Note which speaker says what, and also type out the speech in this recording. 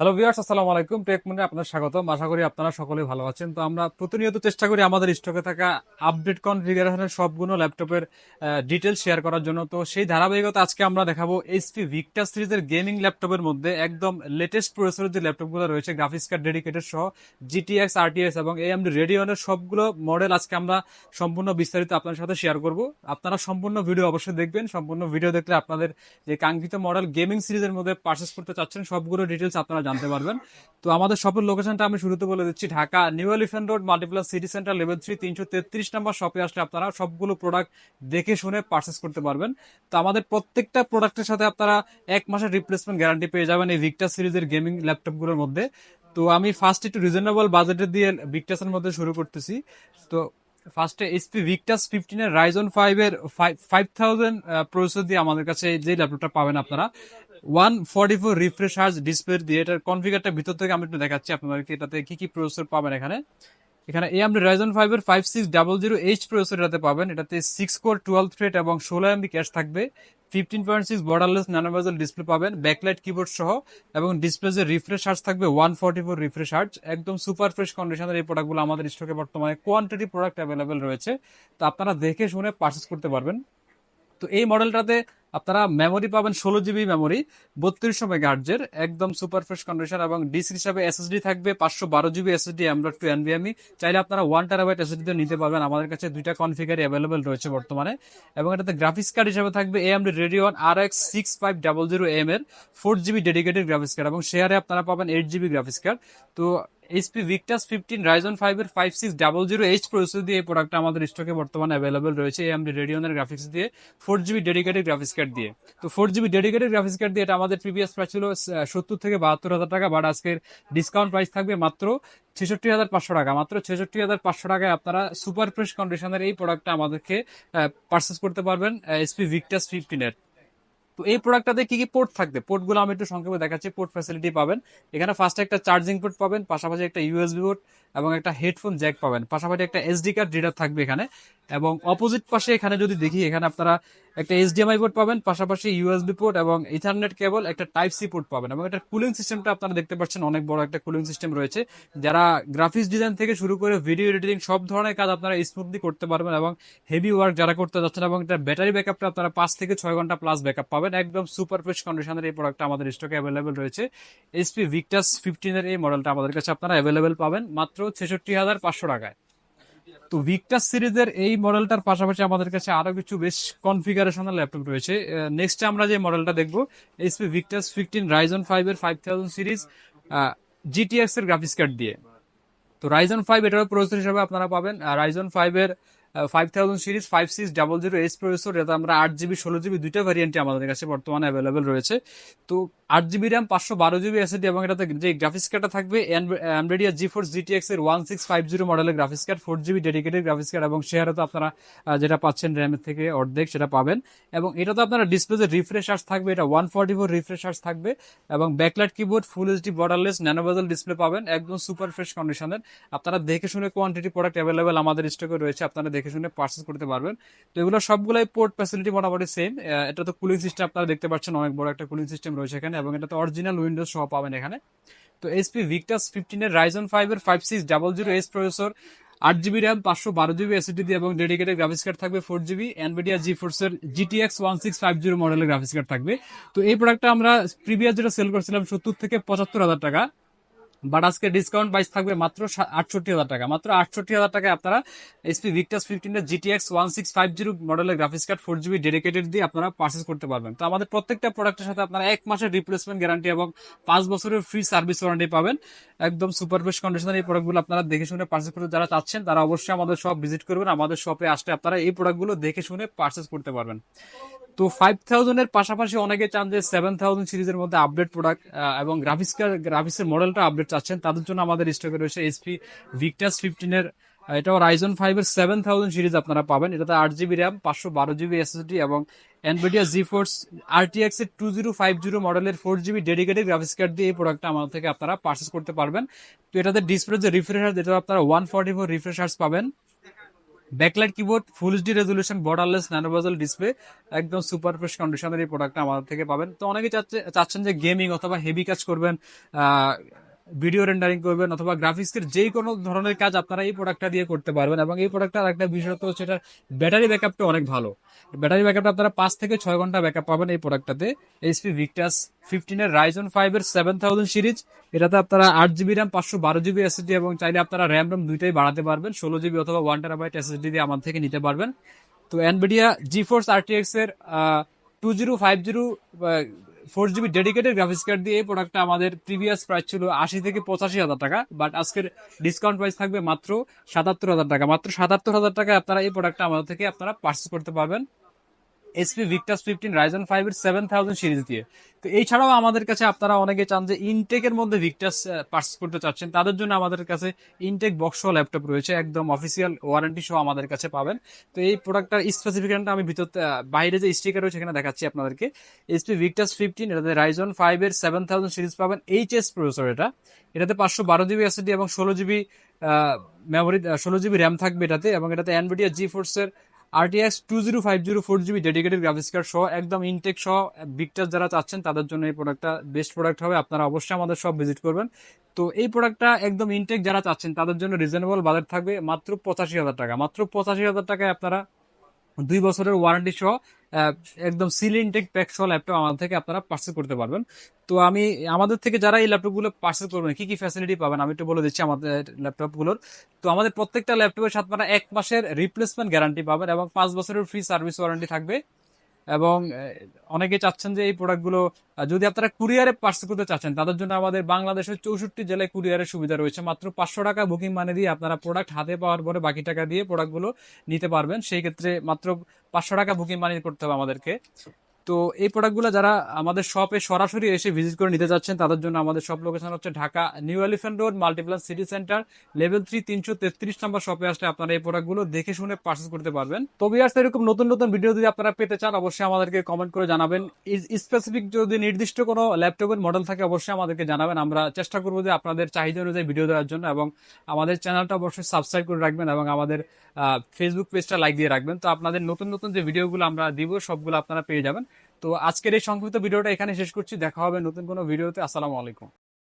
Speaker 1: Hello viewers আসসালামু আলাইকুম take মনে আপনার স্বাগতম। আশা করি আপনারা সকলেই ভালো আছেন। তো আমরা প্রতিনিয়ত চেষ্টা করি আমাদের স্টকে থাকা আপডেট কনফিগারেশনের সবগুলো ল্যাপটপের ডিটেলস শেয়ার করার জন্য। তো সেই ধারাবাহিকতা আজকে আমরা দেখাবো এইচপি ভিক্টা সিরিজের গেমিং ল্যাপটপের মধ্যে একদম লেটেস্ট প্রসেসরের যে ল্যাপটপগুলো রয়েছে গ্রাফিক্স কার্ড ডেডিকেটেড সহ জিটিএক্স আরটিএস এবং এএমডি রেডিওনের সবগুলো মডেল আজকে আমরা সম্পূর্ণ বিস্তারিত আপনার সাথে শেয়ার করব। আপনারা সম্পূর্ণ ভিডিও অবশ্যই দেখবেন। সম্পূর্ণ ভিডিও দেখলে আপনাদের যে কাঙ্ক্ষিত মডেল গেমিং সিরিজের মধ্যে পারচেস করতে চাচ্ছেন, সবগুলো ডিটেলস আপনারা জানতে পারবেন। তো আমাদের শপের লোকেশনটা আমি শুরুতে বলে দিচ্ছি, Dhaka new elephant road multiplan city centre level three তিনশো তেত্রিশ নম্বর শপে আসলে আপনারা সবগুলো প্রোডাক্ট দেখে শুনে পারচেস করতে পারবেন। তো আমাদের প্রত্যেকটা প্রোডাক্টের সাথে আপনারা এক মাসের রিপ্লেসমেন্ট গ্যারান্টি পেয়ে যাবেন এই ভিক্টা সিরিজের গেমিং ল্যাপটপগুলোর মধ্যে। তো আমি ফার্স্ট একটু রিজনেবল বাজেটে দিয়ে ভিক্টাসের মধ্যে শুরু করতেছি। তো ফার্স্টে এসপি ভিক্টাস ফিফটিন এর রাইজন ফাইভ এর ফাইভ থাউজেন্ড প্রসেসর দিয়ে আমাদের কাছে যে ল্যাপটপটা পাবেন আপনারা one forty four refresh hertz display দিয়ে। এটার কনফিগারটা ভিতর থেকে আমি একটু দেখাচ্ছি আপনাদেরকে, এটাতে কি কি প্রসেসর পাবেন এখানে। এখানে এই আপনি রাইজন ফাইভ এর five six double zero H processor এটাতে পাবেন। এটাতে সিক্স কোর টুয়েলভ থ্রেড এবং ষোলো এমবি ক্যাশ থাকবে। Fifteen point six borderless nano bezel display পাবেন ব্যাকলাইট কিবোর্ড সহ, এবং ডিসপ্লে যে রিফ্রেশ হার্জ থাকবে one forty four refresh hertz একদম সুপার ফ্রেশ কন্ডিশনের এই প্রোডাক্টগুলো আমাদের স্টকে বর্তমানে কোয়ান্টিটি প্রোডাক্ট অ্যাভেলেবেল রয়েছে। তো আপনারা দেখে শুনে পারচেস করতে পারবেন। তো এই মডেলটাতে আপনারা মেমোরি পাবেন ষোলো জিবি মেমোরি বত্রিশশো মেগাহার্জের একদম সুপার ফ্রেশ কন্ডিশন এবং ডিসি হিসাবে এসএসডি থাকবে, পাঁচশো বারো জিবি এসএসডি অ্যান্ড্রয়েড টু এনভিএমই চাইলে আপনারা ওয়ান টেরাবাইট এসএসডি নিতে পারবেন। আমাদের কাছে দুইটা কনফিগারই অ্যাভেলেবেল রয়েছে বর্তমানে। এবং এটাতে গ্রাফিক্স কার্ড হিসাবে থাকবে AMD Radeon R X six five double zero M এর four GB dedicated graphics card এবং শেয়ারে আপনারা পাবেন এইট জিবি গ্রাফিক্স কার্ড তো HP Victus fifteen Ryzen five এর five six double zero H processor দিয়ে এই প্রোডাক্টটা আমাদের স্টকে বর্তমানে অ্যাভেলেবল রয়েছে এএমডি রেডিওনের গ্রাফিক্স দিয়ে four GB dedicated graphics card দিয়ে। তো four GB dedicated graphics card দিয়ে এটা আমাদের প্রিভিয়াস প্রাইস ছিল সত্তর থেকে বাহাত্তর হাজার টাকা বাট আজকের ডিসকাউন্ট প্রাইস থাকবে মাত্র ছেষট্টি হাজার পাঁচশো টাকা। মাত্র ছেষট্টি হাজার পাঁচশো টাকায় আপনারা সুপার ফ্রেশ কন্ডিশনের এই প্রোডাক্টটা আমাদেরকে পারচেস করতে পারবেন এসপি ভিক্টাস ফিফটিনের তো এই প্রোডাক্টটাতে কি কি পোর্ট থাকবে? পোর্টগুলো আমি একটু সংক্ষেপে দেখাচ্ছি। পোর্ট ফ্যাসিলিটি পাবেন। এখানে ফার্স্টে একটা চার্জিং পোর্ট পাবেন, পাশাপাশি একটা ইউএসবি পোর্ট এবং একটা হেডফোন জ্যাক পাবেন। পাশাপাশি একটা এসডি কার্ড রিডার থাকবে এখানে। এবং অপোজিট পাশে এখানে যদি দেখি, এখানে আপনারা একটা এইচডিএমআই পোর্ট পাবেন, পাশাপাশি ইউএসবি পোর্ট এবং ইথারনেট কেবল একটা টাইপ সি পোর্ট পাবেন এবং এটা কুলিং সিস্টেমটা আপনারা দেখতে পাচ্ছেন, অনেক বড় একটা কুলিং সিস্টেম রয়েছে। যারা গ্রাফিক্স ডিজাইন থেকে শুরু করে ভিডিও এডিটিং সব ধরনের কাজ আপনারা স্মুথলি করতে পারবেন এবং হেভি ওয়ার্ক যারা করতে যাচ্ছেন এবং এটা ব্যাটারি ব্যাকআপটা আপনারা পাঁচ থেকে ছয় ঘণ্টা প্লাস ব্যাকআপ পাবেন। একদম সুপার ফ্রেশ কন্ডিশনের এই প্রোডাক্টটা আমাদের স্টকে অ্যাভেলেবেল রয়েছে। এসপি ভিক্টাস ফিফটিনের এই মডেলটা আমাদের কাছে আপনারা অ্যাভেলেবেল পাবেন। মাত্র ছেষট্টি হাজার পাঁচশো টাকায়। তো ভিক্টাস সিরিজের এই মডেলটার পাশাপাশি আমাদের কাছে আরও কিছু বেশ কনফিগারেশনাল ল্যাপটপ রয়েছে। নেক্সট আমরা যে মডেলটা দেখব HP Victus fifteen Ryzen five এর ফাইভ থাউজেন্ড সিরিজ জিটিএক্স এর গ্রাফিক্স কার্ড দিয়ে। তো রাইজন ফাইভ এটার প্রসেসর হিসাবে আপনারা পাবেন। রাইজন ফাইভ এর five thousand series five six double zero S processor এটা আমরা আট জিবি ষোলো জিবি দুইটা ভ্যারিয়েন্টে আমাদের কাছে বর্তমানে অ্যাভেলেবেল রয়েছে। তো আট জিবি র্যাম, পাঁচশো বারো জিবি এসএডি এবং এটাতে যে গ্রাফিক্স কার্ডটা থাকবে অ্যামরেডিয়া জি ফোর জিটিএক্স এর ওয়ান সিক্স ফাইভ জিরো মডেলের graphics card four GB dedicated graphics card এবং শেয়ারে তো আপনারা যেটা পাচ্ছেন র্যামের থেকে অর্ধেক সেটা পাবেন। এবং এটা তো আপনারা ডিসপ্লেতে রিফ্রেশ আর্স থাকবে, এটা one forty four refresh hertz থাকবে এবং backlight keyboard full HD borderless nano bezel display পাবেন, একদম সুপার ফ্রেশ কন্ডিশনের আপনারা দেখে শুনে কোয়ান্টিটি প্রোডাক্ট অ্যাভেলেবেল আমাদের স্টকে রয়েছে, আপনারা দেখে শুনে পার্চেস করতে পারবেন। তো এগুলো সবগুলাই পোর্ট ফ্যাসিলিটি মোটামুটি সেম এটা তো কুলিং সিস্টেম আপনারা দেখতে পাচ্ছেন, অনেক বড় একটা কুলিং সিস্টেম রয়েছে এখানে। এবং এটা তো অরিজিনাল উইন্ডোজ সহ পাবেন এখানে। তো এসপি ভিক্টাস ফিফটিন এর রাইজন ফাইভ এর five six double zero S processor আট জিবি র্যাম পাঁচশো বারো জিবি এসএসডি দিয়ে এবং ডেডিকেটেড গ্রাফিক্স কার্ড থাকবে ফোর জিবি এনভিডিয়া জি ফোর্সের GTX one six five zero মডেলের গ্রাফিক্স কার্ড থাকবে। তো এই প্রোডাক্টটা আমরা প্রিভিয়াস যেটা সেল করছিলাম সত্তর থেকে পঁচাত্তর হাজার টাকা। বাট আজকে ডিসকাউন্ট প্রাইস থাকবে মাত্র আটষট্টি হাজার টাকা। মাত্র আটষট্টি হাজার টাকায় আপনারা HP Victus ফিফটিনের GTX one six five zero মডেলের graphics card four GB dedicated দিয়ে আপনারা পার্চেস করতে পারবেন। তো আমাদের প্রত্যেকটা প্রোডাক্টের সাথে আপনারা এক মাসের রিপ্লেসমেন্ট গ্যারান্টি এবং পাঁচ বছরের ফ্রি সার্ভিস ওয়ারেন্টি পাবেন। একদম সুপার বেস্ট কন্ডিশনের এই প্রোডাক্টগুলো আপনারা দেখে শুনে পার্চেস করতে যারা চাচ্ছেন, তারা অবশ্যই আমাদের শপ ভিজিট করবেন। আমাদের শপে আসলে আপনারা এই প্রোডাক্টগুলো দেখে শুনে পার্চেস করতে পারবেন। তো ফাইভ থাউজেন্ডের পাশাপাশি অনেকে চান যে সেভেন থাউজেন্ড সিরিজের মধ্যে আপডেট প্রোডাক্ট এবং গ্রাফিক্স গ্রাফিক্সের মডেলটা আপডেট চাচ্ছেন। তাদের জন্য আমাদের স্টকে রয়েছে এসপি ভিক্টাস ফিফটিনের এটাও রাইজন ফাইভ এর সেভেন থাউজেন্ড সিরিজ আপনারা পাবেন। এটাতে আট জিবি র্যাম পাঁচশো বারো জিবি এসএসডি এবং এনভিডিয়া জি ফোর্স আরটিএক্স এর টু জিরো ফাইভ জিরো মডেলের four GB dedicated graphics card দিয়ে এই প্রোডাক্টটা আমাদের থেকে আপনারা পার্চেস করতে পারবেন। তো এটাতে ডিসপ্লে যে রিফ্রেশ এটা আপনারা one forty four refresh hertz পাবেন। Backlight keyboard full HD resolution borderless nano bezel display একদম সুপার ফ্রেশ কন্ডিশনের এই প্রোডাক্টটা আমাদের থেকে পাবেন। তো অনেকে চাচ্ছে চাচ্ছেন যে গেমিং অথবা হেভি কাজ করবেন ভিডিও রেন্ডারিং করবেন অথবা গ্রাফিক্সের যে কোনো ধরনের কাজ আপনারা এই প্রোডাক্টটা দিয়ে করতে পারবেন এবং এই প্রোডাক্টটার একটা বিশেষত্ব হচ্ছে এটার ব্যাটারি ব্যাকআপটা অনেক ভালো। ব্যাটারি ব্যাকআপটা আপনারা পাঁচ থেকে ছয় ঘণ্টা ব্যাকআপ পাবেন এই প্রোডাক্টটাতে এইচপি ভিক্টাস ফিফটিনের রাইজন ফাইভ এর সেভেন থাউজেন্ড সিরিজ এটাতে আপনারা আট জিবি র্যাম পাঁচশো বারো জিবি এসএসডি এবং চাইলে আপনারা র্যাম র্যাম দুইটাই বাড়াতে পারবেন। ষোলো জিবি অথবা ওয়ান টেরাবাইট এসএসডি দিয়ে আমার থেকে নিতে পারবেন। তো এনবিডিয়া জি ফোর্স আরটিএক্স এর two zero five zero four GB dedicated graphics card দিয়ে এই প্রোডাক্টটা আমাদের প্রিভিয়াস প্রাইস ছিল আশি থেকে পঁচাশি হাজার টাকা বাট আজকের ডিসকাউন্ট প্রাইস থাকবে মাত্র সাতাত্তর হাজার টাকা। মাত্র সাতাত্তর হাজার টাকায় আপনারা এই প্রোডাক্টটা আমাদের থেকে আপনারা পার্চেস করতে পারবেন। HP Victus fifteen Ryzen five এর সেভেন থাউজেন্ড সিরিজ দিয়ে। তো এছাড়াও আমাদের কাছে আপনারা অনেকে চান যে ইনটেকের মধ্যে ভিক্টাস পার্চেস করতে চাচ্ছেন, তাদের জন্য আমাদের কাছে ইনটেক বক্স ল্যাপটপ রয়েছে, একদম অফিসিয়াল ওয়ারেন্টি সহ আমাদের কাছে পাবেন। তো এই প্রোডাক্টটার স্পেসিফিকেশনটা আমি ভিতর বাইরে যে স্টিকার রয়েছে এখানে দেখাচ্ছি আপনাদেরকে। এসপি ভিক্টাস ফিফটিন এটাতে রাইজন ফাইভ এর সেভেন থাউজেন্ড সিরিজ পাবেন এইচএস প্রসেসর এটা। এটাতে পাঁচশো বারো জিবি এসএসডি এবং ষোলো জিবি মেমোরি ষোলো জিবি র্যাম থাকবে এটাতে এবং এটাতে অ্যানভিডিয়া জি ফোর্সের RTX two zero five zero four GB dedicated graphics card সহ, একদম ইনটেক সহ বিগটাস যারা চাচ্ছেন, তাদের জন্য এই প্রোডাক্টটা বেস্ট প্রোডাক্ট হবে। আপনারা অবশ্যই আমাদের সব ভিজিট করবেন। তো এই প্রোডাক্টটা একদম ইনটেক যারা চাচ্ছেন, তাদের জন্য রিজনেবল বাজেট থাকবে মাত্র পঁচাশি হাজার টাকা। মাত্র পঁচাশি হাজার টাকায় আপনারা দুই বছরের ওয়ারেন্টি সহ একদম সিল ইনটেক ল্যাপটপ আমাদের থেকে আপনারা পার্সেল করতে পারবেন। তো আমি, আমাদের থেকে যারা এই ল্যাপটপগুলো পার্সেল করবেন, কি কি ফ্যাসিলিটি পাবেন? আমি একটু বলে দিচ্ছি আমাদের ল্যাপটপগুলোর তো আমাদের প্রত্যেকটা ল্যাপটপের সাথে আপনারা এক মাসের রিপ্লেসমেন্ট গ্যারান্টি পাবেন এবং পাঁচ বছরের ফ্রি সার্ভিস ওয়ারেন্টি থাকবে। এবং অনেকে চাচ্ছেন যে এই প্রোডাক্টগুলো যদি আপনারা কুরিয়ারে পার্সেল করতে চাচ্ছেন, তাদের জন্য আমাদের বাংলাদেশের চৌষট্টি জেলায় কুরিয়ারের সুবিধা রয়েছে। মাত্র পাঁচশো টাকা বুকিং মানে দিয়ে আপনারা প্রোডাক্ট হাতে পাওয়ার পরে বাকি টাকা দিয়ে প্রোডাক্টগুলো নিতে পারবেন। সেই ক্ষেত্রে মাত্র পাঁচশো টাকা বুকিং মানি করতে হবে আমাদেরকে। তো এই প্রোডাক্টগুলো যারা আমাদের শপে সরাসরি এসে ভিজিট করে নিতে যাচ্ছেন, তাদের জন্য আমাদের শপ লোকেশন হচ্ছে Dhaka new elephant road multiplan city centre level three তিনশো তেত্রিশ নম্বর শপে আসলে আপনারা এই প্রোডাক্টগুলো দেখে শুনে পার্চেস করতে পারবেন। তবে আর এরকম নতুন নতুন ভিডিও যদি আপনারা পেতে চান, অবশ্যই আমাদেরকে কমেন্ট করে জানাবেন। স্পেসিফিক যদি নির্দিষ্ট কোনো ল্যাপটপের মডেল থাকে, অবশ্যই আমাদেরকে জানাবেন। আমরা চেষ্টা করব যে আপনাদের চাহিদা অনুযায়ী ভিডিও দেওয়ার জন্য এবং আমাদের চ্যানেলটা অবশ্যই সাবস্ক্রাইব করে রাখবেন এবং আমাদের ফেসবুক পেজটা লাইক দিয়ে রাখবেন। তো আপনাদের নতুন নতুন যে ভিডিওগুলো আমরা দিব, সবগুলো আপনারা পেয়ে যাবেন। তো আজকের এই সংক্ষিপ্ত ভিডিওটা এখানে শেষ করছি। দেখা হবে নতুন কোনো ভিডিওতে। আসসালামু আলাইকুম।